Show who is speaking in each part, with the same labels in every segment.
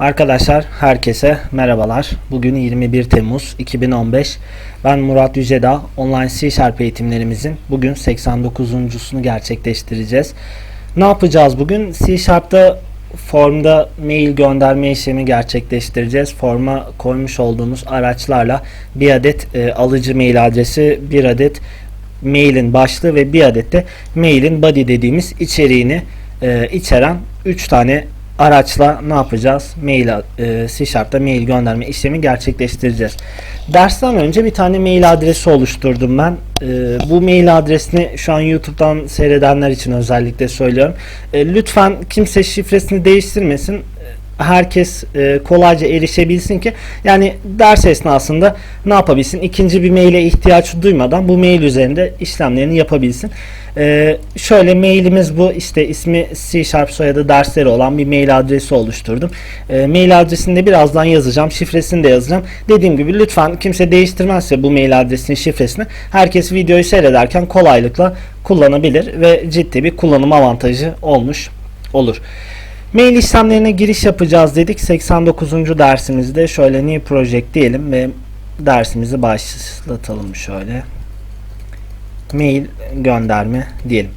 Speaker 1: Arkadaşlar herkese merhabalar. Bugün 21 Temmuz 2015. Ben Murat Yüceda. Online C Sharp eğitimlerimizin bugün 89.sunu gerçekleştireceğiz. Ne yapacağız bugün? C Sharp'ta formda mail gönderme işlemi gerçekleştireceğiz. Forma koymuş olduğumuz araçlarla bir adet e, alıcı mail adresi, bir adet mailin başlığı ve bir adet de mailin body dediğimiz içeriğini e, içeren 3 tane araçla ne yapacağız? Mail e, C Sharp'ta mail gönderme işlemi gerçekleştireceğiz. Dersten önce bir tane mail adresi oluşturdum ben. E, bu mail adresini şu an YouTube'dan seyredenler için özellikle söylüyorum. E, lütfen kimse şifresini değiştirmesin herkes e, kolayca erişebilsin ki yani ders esnasında ne yapabilsin ikinci bir maile ihtiyaç duymadan bu mail üzerinde işlemlerini yapabilsin. E, şöyle mailimiz bu işte ismi C Sharp soyadı dersleri olan bir mail adresi oluşturdum. E, mail adresini de birazdan yazacağım şifresini de yazacağım. Dediğim gibi lütfen kimse değiştirmezse bu mail adresinin şifresini herkes videoyu seyrederken kolaylıkla kullanabilir ve ciddi bir kullanım avantajı olmuş olur. Mail işlemlerine giriş yapacağız dedik. 89. dersimizde şöyle new project diyelim ve dersimizi başlatalım şöyle. Mail gönderme diyelim.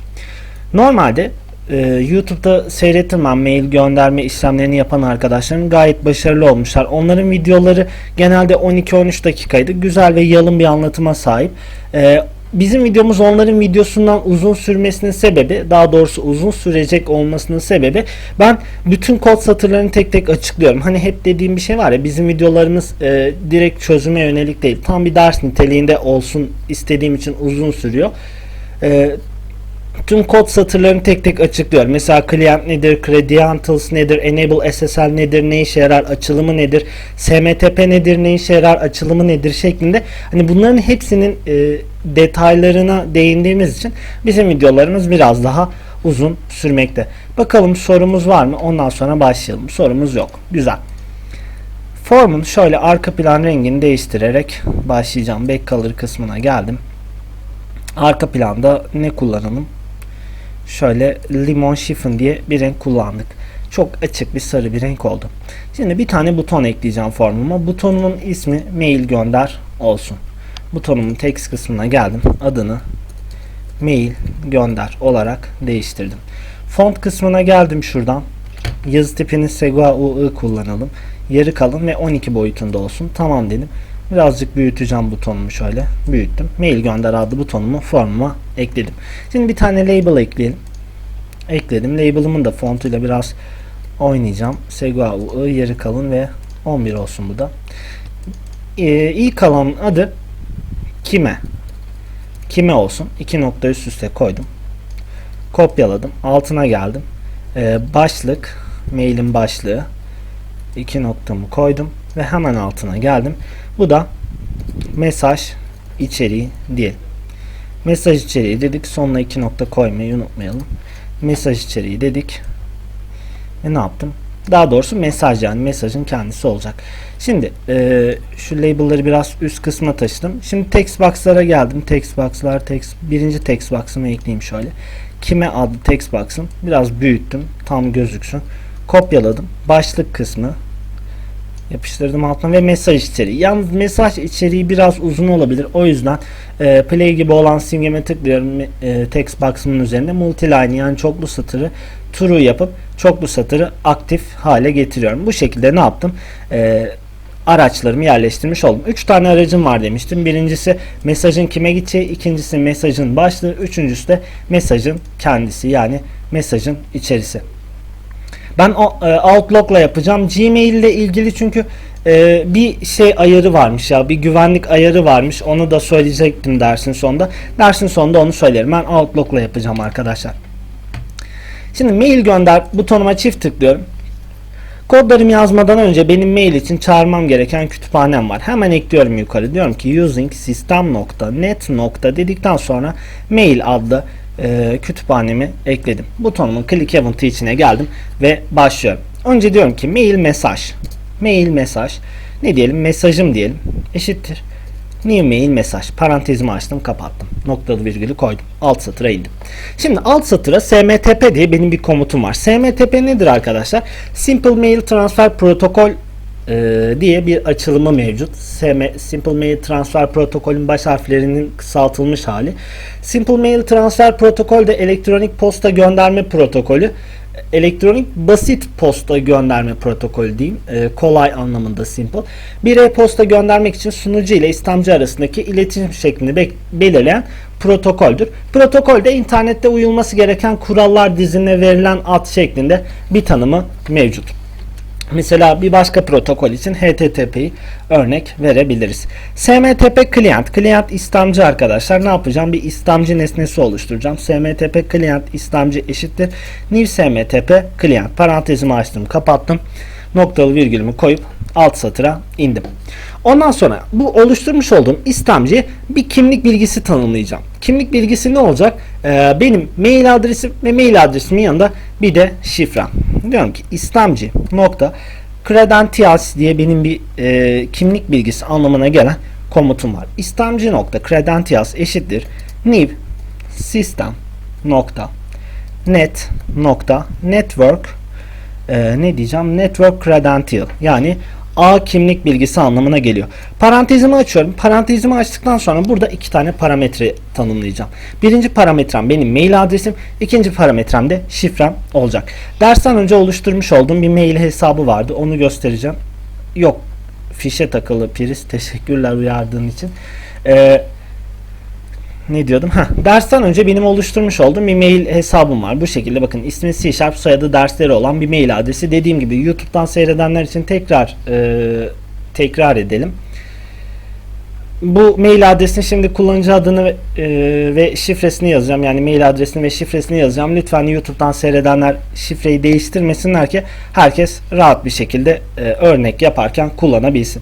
Speaker 1: Normalde e, YouTube'da seyrettim ben mail gönderme işlemlerini yapan arkadaşlarım gayet başarılı olmuşlar. Onların videoları genelde 12-13 dakikaydı. Güzel ve yalın bir anlatıma sahip. E, Bizim videomuz onların videosundan uzun sürmesinin sebebi, daha doğrusu uzun sürecek olmasının sebebi ben bütün kod satırlarını tek tek açıklıyorum. Hani hep dediğim bir şey var ya bizim videolarımız e, direkt çözüme yönelik değil. Tam bir ders niteliğinde olsun istediğim için uzun sürüyor. E, tüm kod satırlarını tek tek açıklıyorum. Mesela client nedir, credentials nedir, enable SSL nedir, ne işe yarar, açılımı nedir, SMTP nedir, ne işe yarar, açılımı nedir şeklinde. Hani bunların hepsinin e, detaylarına değindiğimiz için bizim videolarımız biraz daha uzun sürmekte. Bakalım sorumuz var mı? Ondan sonra başlayalım. Sorumuz yok. Güzel. Formun şöyle arka plan rengini değiştirerek başlayacağım. Backcolor kısmına geldim. Arka planda ne kullanalım? Şöyle limon chiffon diye bir renk kullandık. Çok açık bir sarı bir renk oldu. Şimdi bir tane buton ekleyeceğim formuma. Butonumun ismi mail gönder olsun. Butonumun text kısmına geldim. Adını mail gönder olarak değiştirdim. Font kısmına geldim şuradan. Yazı tipini Segua UI kullanalım. Yarı kalın ve 12 boyutunda olsun. Tamam dedim. Birazcık büyüteceğim butonumu şöyle. Büyüttüm. Mail gönder adlı butonumu formuma ekledim. Şimdi bir tane label ekleyelim. Ekledim. Label'ımın da fontuyla biraz oynayacağım. Segua UI yeri kalın ve 11 olsun bu da. Ee, ilk alan adı kime? Kime olsun? İki nokta üst üste koydum. Kopyaladım. Altına geldim. Ee, başlık, mailin başlığı. iki noktamı koydum ve hemen altına geldim. Bu da mesaj içeriği diyelim. Mesaj içeriği dedik. Sonuna iki nokta koymayı unutmayalım. Mesaj içeriği dedik. Ve ne yaptım? Daha doğrusu mesaj yani mesajın kendisi olacak. Şimdi e, şu label'ları biraz üst kısma taşıdım. Şimdi text box'lara geldim. Text box'lar text birinci text box'ımı ekleyeyim şöyle. Kime adlı text box'ım biraz büyüttüm. Tam gözüksün. Kopyaladım. Başlık kısmı yapıştırdım altına ve mesaj içeriği. Yalnız mesaj içeriği biraz uzun olabilir. O yüzden e, play gibi olan simgeme tıklıyorum e, text box'ımın üzerinde multiline yani çoklu satırı true yapıp çoklu satırı aktif hale getiriyorum. Bu şekilde ne yaptım? E, araçlarımı yerleştirmiş oldum. 3 tane aracım var demiştim. Birincisi mesajın kime gideceği, ikincisi mesajın başlığı, üçüncüsü de mesajın kendisi yani mesajın içerisi. Ben e, Outlook'la yapacağım. Gmail ile ilgili çünkü e, bir şey ayarı varmış ya. Bir güvenlik ayarı varmış. Onu da söyleyecektim dersin sonunda. Dersin sonunda onu söylerim. Ben Outlook'la yapacağım arkadaşlar. Şimdi mail gönder butonuma çift tıklıyorum. Kodlarımı yazmadan önce benim mail için çağırmam gereken kütüphanem var. Hemen ekliyorum yukarı. Diyorum ki using system.net dedikten sonra mail adlı e, kütüphanemi ekledim. Butonumun click event'ı içine geldim ve başlıyorum. Önce diyorum ki mail mesaj. Mail mesaj. Ne diyelim? Mesajım diyelim. Eşittir. New mail mesaj. Parantezimi açtım kapattım. Noktalı virgülü koydum. Alt satıra indim. Şimdi alt satıra SMTP diye benim bir komutum var. SMTP nedir arkadaşlar? Simple Mail Transfer Protocol e, diye bir açılımı mevcut. Simple Mail Transfer Protokolün baş harflerinin kısaltılmış hali. Simple Mail Transfer Protokol de elektronik posta gönderme protokolü. Elektronik basit posta gönderme protokolü diyeyim. E, kolay anlamında simple. Bir e-posta göndermek için sunucu ile istemci arasındaki iletişim şeklini be- belirleyen protokoldür. Protokolde internette uyulması gereken kurallar dizine verilen ad şeklinde bir tanımı mevcut. Mesela bir başka protokol için HTTP'yi örnek verebiliriz. SMTP client, client istemci arkadaşlar. Ne yapacağım? Bir istemci nesnesi oluşturacağım. SMTP client istemci eşittir. New SMTP client. Parantezimi açtım, kapattım. Noktalı virgülümü koyup alt satıra indim. Ondan sonra bu oluşturmuş olduğum istemciye bir kimlik bilgisi tanımlayacağım. Kimlik bilgisi ne olacak? Ee, benim mail adresim ve mail adresimin yanında bir de şifrem. Diyorum ki istemci nokta credentials diye benim bir e, kimlik bilgisi anlamına gelen komutum var. İstemci nokta credentials eşittir new system nokta net nokta network e, ne diyeceğim network credential yani A kimlik bilgisi anlamına geliyor. Parantezimi açıyorum. Parantezimi açtıktan sonra burada iki tane parametre tanımlayacağım. Birinci parametrem benim mail adresim. ikinci parametrem de şifrem olacak. Dersten önce oluşturmuş olduğum bir mail hesabı vardı. Onu göstereceğim. Yok. Fişe takılı priz. Teşekkürler uyardığın için. Eee ne diyordum? Ha, dersten önce benim oluşturmuş olduğum bir mail hesabım var. Bu şekilde bakın ismi C Sharp soyadı dersleri olan bir mail adresi. Dediğim gibi YouTube'dan seyredenler için tekrar e, tekrar edelim. Bu mail adresini şimdi kullanıcı adını e, ve şifresini yazacağım. Yani mail adresini ve şifresini yazacağım. Lütfen YouTube'dan seyredenler şifreyi değiştirmesinler ki herkes rahat bir şekilde e, örnek yaparken kullanabilsin.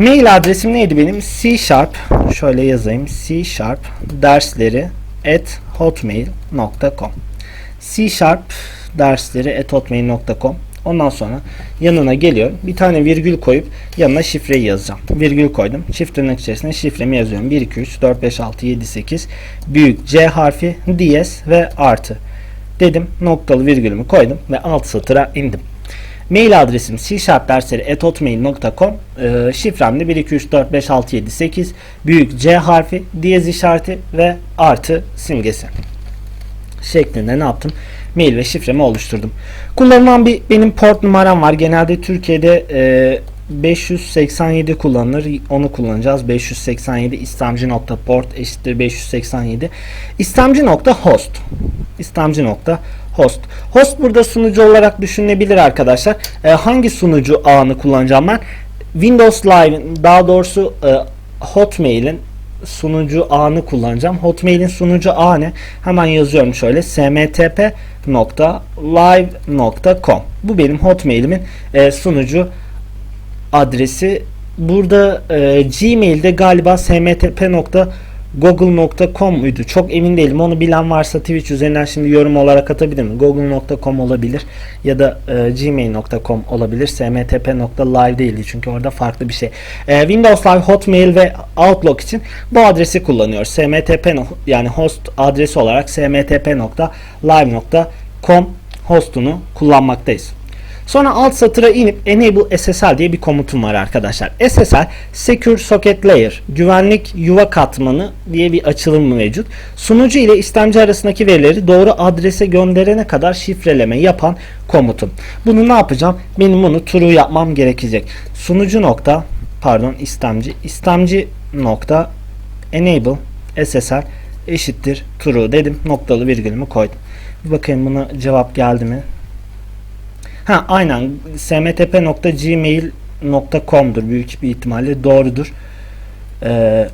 Speaker 1: Mail adresim neydi benim? C Sharp şöyle yazayım. C Sharp dersleri at hotmail.com C Sharp dersleri at hotmail.com Ondan sonra yanına geliyorum. Bir tane virgül koyup yanına şifreyi yazacağım. Virgül koydum. Çift tırnak içerisinde şifremi yazıyorum. 1, 2, 3, 4, 5, 6, 7, 8 büyük C harfi, DS ve artı dedim. Noktalı virgülümü koydum ve alt satıra indim. Mail adresim csharpdersleri.hotmail.com e, Şifrem de 1, 2, 3, 4, 5, 6, 7, 8 Büyük C harfi, diyez işareti ve artı simgesi şeklinde ne yaptım? Mail ve şifremi oluşturdum. Kullanılan bir benim port numaram var. Genelde Türkiye'de e, 587 kullanılır. Onu kullanacağız. 587 istamci.port eşittir 587. İstamci.host. İstamci.host. Host burada sunucu olarak düşünülebilir arkadaşlar. E, hangi sunucu ağını kullanacağım ben? Windows Live daha doğrusu e, Hotmail'in sunucu ağını kullanacağım. Hotmail'in sunucu ağı ne? Hemen yazıyorum şöyle smtp.live.com Bu benim Hotmail'imin e, sunucu adresi. Burada e, Gmail'de galiba smtp.google.com muydu? Çok emin değilim. Onu bilen varsa Twitch üzerinden şimdi yorum olarak atabilir mi? Google.com olabilir ya da e, gmail.com olabilir. smtp.live değildi çünkü orada farklı bir şey. E, Windows Live, Hotmail ve Outlook için bu adresi kullanıyoruz. smtp yani host adresi olarak smtp.live.com hostunu kullanmaktayız. Sonra alt satıra inip enable SSL diye bir komutum var arkadaşlar. SSL Secure Socket Layer güvenlik yuva katmanı diye bir açılım mevcut. Sunucu ile istemci arasındaki verileri doğru adrese gönderene kadar şifreleme yapan komutum. Bunu ne yapacağım? Benim bunu true yapmam gerekecek. Sunucu nokta pardon istemci istemci nokta enable SSL eşittir true dedim. Noktalı virgülümü koydum. Bir bakayım buna cevap geldi mi? Ha aynen smtp.gmail.com'dur büyük bir ihtimalle doğrudur. Ee,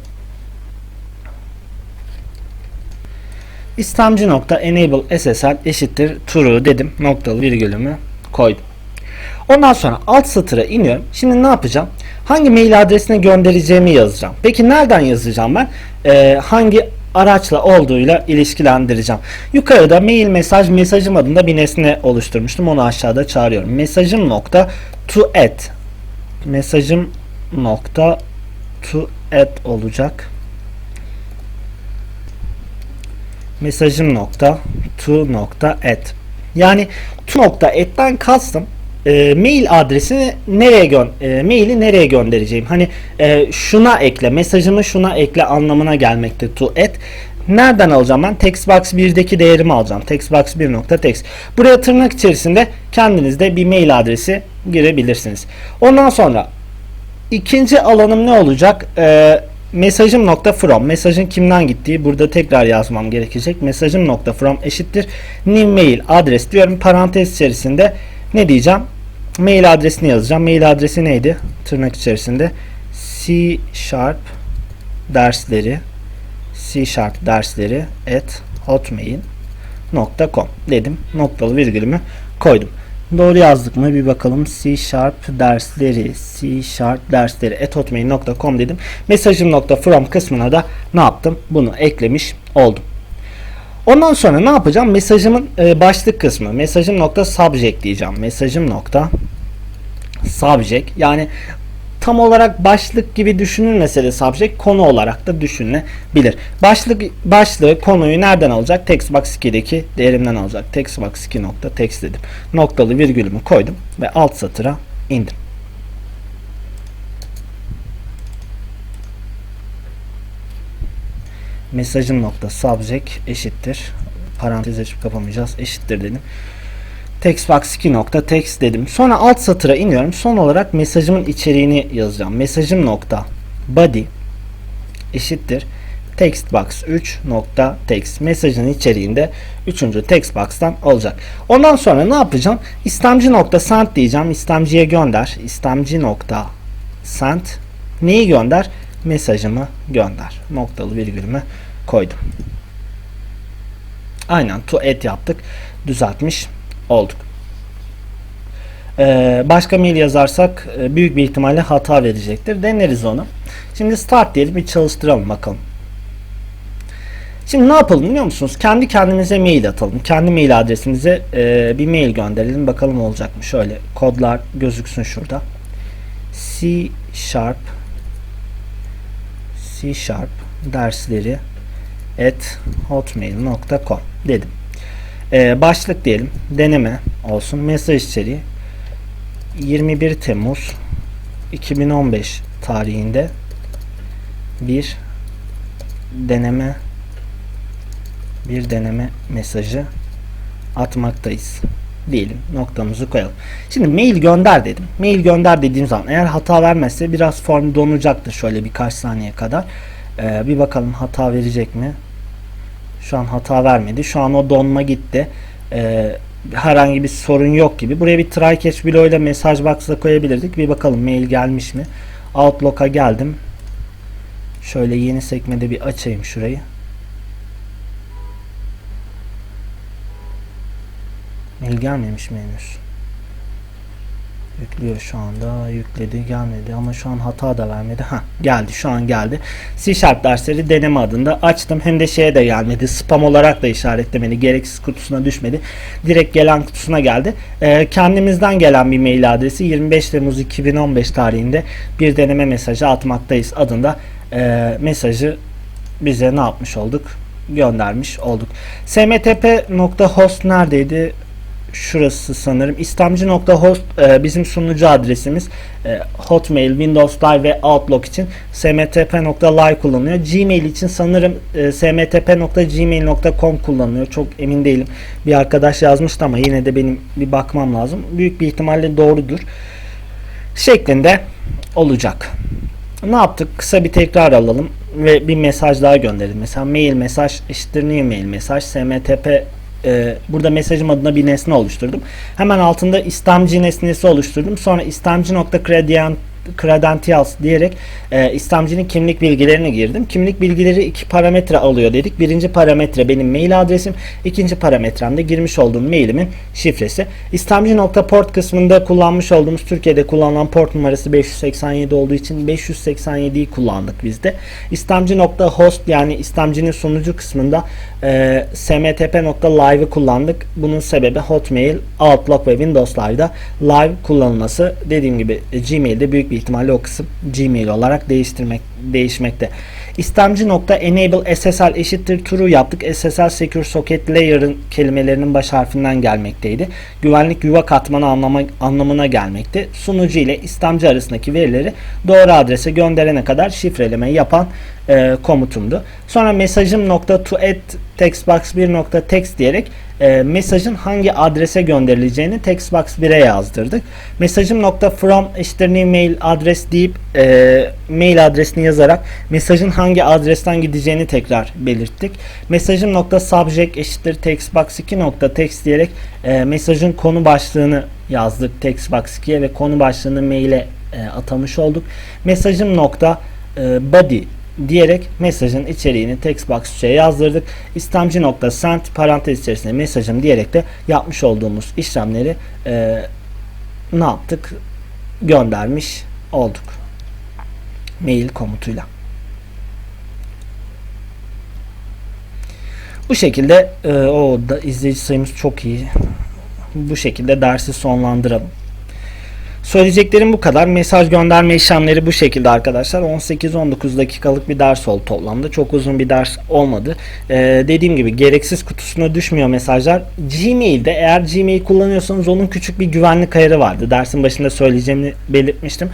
Speaker 1: ssl eşittir true dedim. Noktalı virgülümü koydum. Ondan sonra alt satıra iniyorum. Şimdi ne yapacağım? Hangi mail adresine göndereceğimi yazacağım. Peki nereden yazacağım ben? Ee, hangi araçla olduğuyla ilişkilendireceğim. Yukarıda mail mesaj mesajım adında bir nesne oluşturmuştum. Onu aşağıda çağırıyorum. Mesajım nokta to add mesajım nokta to add olacak. Mesajım nokta to nokta add. Yani to nokta add'den kastım e, mail adresini nereye gö e, maili nereye göndereceğim? Hani e, şuna ekle, mesajımı şuna ekle anlamına gelmekte to add. Nereden alacağım ben? Textbox 1'deki değerimi alacağım. Textbox 1.text. Buraya tırnak içerisinde kendiniz de bir mail adresi girebilirsiniz. Ondan sonra ikinci alanım ne olacak? Ee, mesajım nokta from. Mesajın kimden gittiği burada tekrar yazmam gerekecek. Mesajım nokta from eşittir. New mail adres diyorum. Parantez içerisinde ne diyeceğim? Mail adresini yazacağım. Mail adresi neydi? Tırnak içerisinde C sharp dersleri C Sharp dersleri at hotmail.com dedim. Noktalı virgülümü koydum. Doğru yazdık mı bir bakalım. C Sharp dersleri C Sharp dersleri at hotmail.com dedim. Mesajım nokta from kısmına da ne yaptım? Bunu eklemiş oldum. Ondan sonra ne yapacağım? Mesajımın e, başlık kısmı. Mesajım nokta subject diyeceğim. Mesajım nokta subject yani tam olarak başlık gibi düşünülmese de subject konu olarak da düşünülebilir. Başlık başlığı konuyu nereden alacak? Textbox 2'deki değerimden alacak. Textbox 2 nokta text dedim. Noktalı virgülümü koydum ve alt satıra indim. Mesajın nokta subject eşittir. Parantez açıp kapamayacağız. Eşittir dedim. Textbox 2 nokta text dedim. Sonra alt satıra iniyorum. Son olarak mesajımın içeriğini yazacağım. Mesajım nokta body eşittir textbox 3 nokta text mesajın içeriğinde 3. textbox'tan olacak. Ondan sonra ne yapacağım? İstemci nokta send diyeceğim. İstemciye gönder. İstemci nokta send neyi gönder? Mesajımı gönder. Noktalı virgülümü koydum. Aynen to add yaptık. Düzeltmiş olduk. Ee, başka mail yazarsak e, büyük bir ihtimalle hata verecektir. Deneriz onu. Şimdi start diyelim bir çalıştıralım bakalım. Şimdi ne yapalım biliyor musunuz? Kendi kendimize mail atalım. Kendi mail adresimize e, bir mail gönderelim. Bakalım olacak mı? Şöyle kodlar gözüksün şurada. C Sharp C Sharp dersleri at hotmail.com dedim. Ee, başlık diyelim. Deneme olsun. Mesaj içeriği 21 Temmuz 2015 tarihinde bir deneme bir deneme mesajı atmaktayız diyelim noktamızı koyalım. Şimdi mail gönder dedim. Mail gönder dediğim zaman eğer hata vermezse biraz form donacaktır şöyle birkaç saniye kadar. Ee, bir bakalım hata verecek mi? Şu an hata vermedi. Şu an o donma gitti. Ee, herhangi bir sorun yok gibi. Buraya bir try catch below ile mesaj box'a koyabilirdik. Bir bakalım mail gelmiş mi? Outlook'a geldim. Şöyle yeni sekmede bir açayım şurayı. Mail gelmemiş mi henüz? Yüklüyor şu anda. Yükledi gelmedi ama şu an hata da vermedi. Ha geldi şu an geldi. C Sharp dersleri deneme adında açtım. Hem de şeye de gelmedi. Spam olarak da işaretlemedi. Gereksiz kutusuna düşmedi. Direkt gelen kutusuna geldi. Ee, kendimizden gelen bir mail adresi 25 Temmuz 2015 tarihinde bir deneme mesajı atmaktayız adında e, mesajı bize ne yapmış olduk? Göndermiş olduk. smtp.host neredeydi? Şurası sanırım. İslamcı.host e, bizim sunucu adresimiz. E, Hotmail, Windows Live ve Outlook için smtp.live kullanılıyor. Gmail için sanırım e, smtp.gmail.com kullanılıyor. Çok emin değilim. Bir arkadaş yazmıştı ama yine de benim bir bakmam lazım. Büyük bir ihtimalle doğrudur. Şeklinde olacak. Ne yaptık? Kısa bir tekrar alalım ve bir mesaj daha gönderelim. Mesela mail mesaj new mail mesaj smtp e, burada mesajım adına bir nesne oluşturdum. Hemen altında istemci nesnesi oluşturdum. Sonra istemci.credient credentials diyerek e, istemcinin kimlik bilgilerini girdim. Kimlik bilgileri iki parametre alıyor dedik. Birinci parametre benim mail adresim. ikinci parametremde girmiş olduğum mailimin şifresi. İstemci.port kısmında kullanmış olduğumuz Türkiye'de kullanılan port numarası 587 olduğu için 587'yi kullandık biz de. İstemci.host yani istemcinin sunucu kısmında e, smtp.live'ı kullandık. Bunun sebebi Hotmail, Outlook ve Windows Live'da live kullanılması. Dediğim gibi Gmail'de büyük bir bir ihtimalle o kısım Gmail olarak değiştirmek değişmekte. İstemci nokta enable SSL eşittir true yaptık. SSL secure socket layer'ın kelimelerinin baş harfinden gelmekteydi. Güvenlik yuva katmanı anlama, anlamına gelmekte. Sunucu ile istemci arasındaki verileri doğru adrese gönderene kadar şifrelemeyi yapan e, komutumdu. Sonra mesajım nokta to add textbox 1 nokta text diyerek e, mesajın hangi adrese gönderileceğini textbox 1'e yazdırdık. Mesajım nokta from eşittir new mail adres deyip e, mail adresini yazarak mesajın hangi adresten gideceğini tekrar belirttik. Mesajım nokta subject eşittir textbox 2 nokta text diyerek e, mesajın konu başlığını yazdık textbox 2'ye ve konu başlığını maile e, atamış olduk. Mesajım nokta e, body diyerek mesajın içeriğini textbox 3'e yazdırdık. İstemci nokta send parantez içerisinde mesajım diyerek de yapmış olduğumuz işlemleri e, ne yaptık? Göndermiş olduk. Mail komutuyla. Bu şekilde e, o da izleyici sayımız çok iyi. Bu şekilde dersi sonlandıralım. Söyleyeceklerim bu kadar. Mesaj gönderme işlemleri bu şekilde arkadaşlar. 18-19 dakikalık bir ders oldu toplamda. Çok uzun bir ders olmadı. Ee, dediğim gibi gereksiz kutusuna düşmüyor mesajlar. Gmail'de eğer Gmail kullanıyorsanız onun küçük bir güvenlik ayarı vardı. Dersin başında söyleyeceğimi belirtmiştim.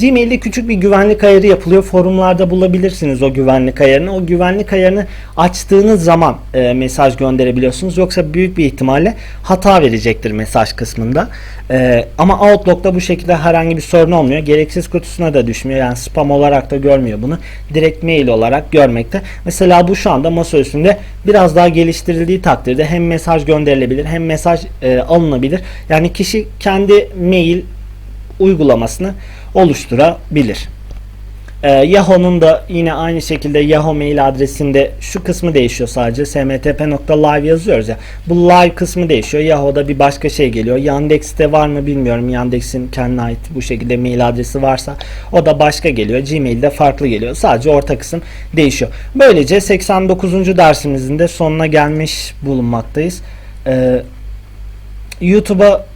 Speaker 1: Gmail'de küçük bir güvenlik ayarı yapılıyor. Forumlarda bulabilirsiniz o güvenlik ayarını. O güvenlik ayarını açtığınız zaman e, mesaj gönderebiliyorsunuz. Yoksa büyük bir ihtimalle hata verecektir mesaj kısmında. E, ama Outlook'ta bu şekilde herhangi bir sorun olmuyor. Gereksiz kutusuna da düşmüyor. Yani spam olarak da görmüyor bunu. Direkt mail olarak görmekte. Mesela bu şu anda masa üstünde biraz daha geliştirildiği takdirde hem mesaj gönderilebilir hem mesaj e, alınabilir. Yani kişi kendi mail uygulamasını oluşturabilir. Ee, Yahoo'nun da yine aynı şekilde Yahoo mail adresinde şu kısmı değişiyor sadece. smtp.live yazıyoruz ya. Bu live kısmı değişiyor. Yahoo'da bir başka şey geliyor. Yandex'te var mı bilmiyorum. Yandex'in kendine ait bu şekilde mail adresi varsa o da başka geliyor. Gmail'de farklı geliyor. Sadece orta kısım değişiyor. Böylece 89. dersimizin de sonuna gelmiş bulunmaktayız. Ee, YouTube'a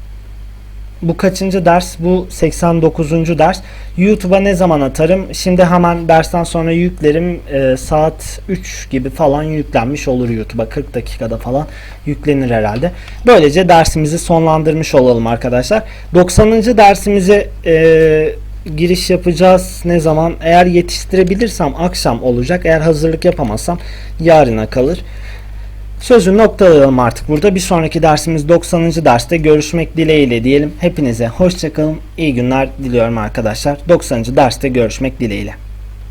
Speaker 1: bu kaçıncı ders? Bu 89. ders. YouTube'a ne zaman atarım? Şimdi hemen dersten sonra yüklerim. Ee, saat 3 gibi falan yüklenmiş olur YouTube'a. 40 dakikada falan yüklenir herhalde. Böylece dersimizi sonlandırmış olalım arkadaşlar. 90. dersimize e, giriş yapacağız. Ne zaman? Eğer yetiştirebilirsem akşam olacak. Eğer hazırlık yapamazsam yarına kalır. Sözü noktalayalım artık burada. Bir sonraki dersimiz 90. derste görüşmek dileğiyle diyelim. Hepinize hoşçakalın. İyi günler diliyorum arkadaşlar. 90. derste görüşmek dileğiyle.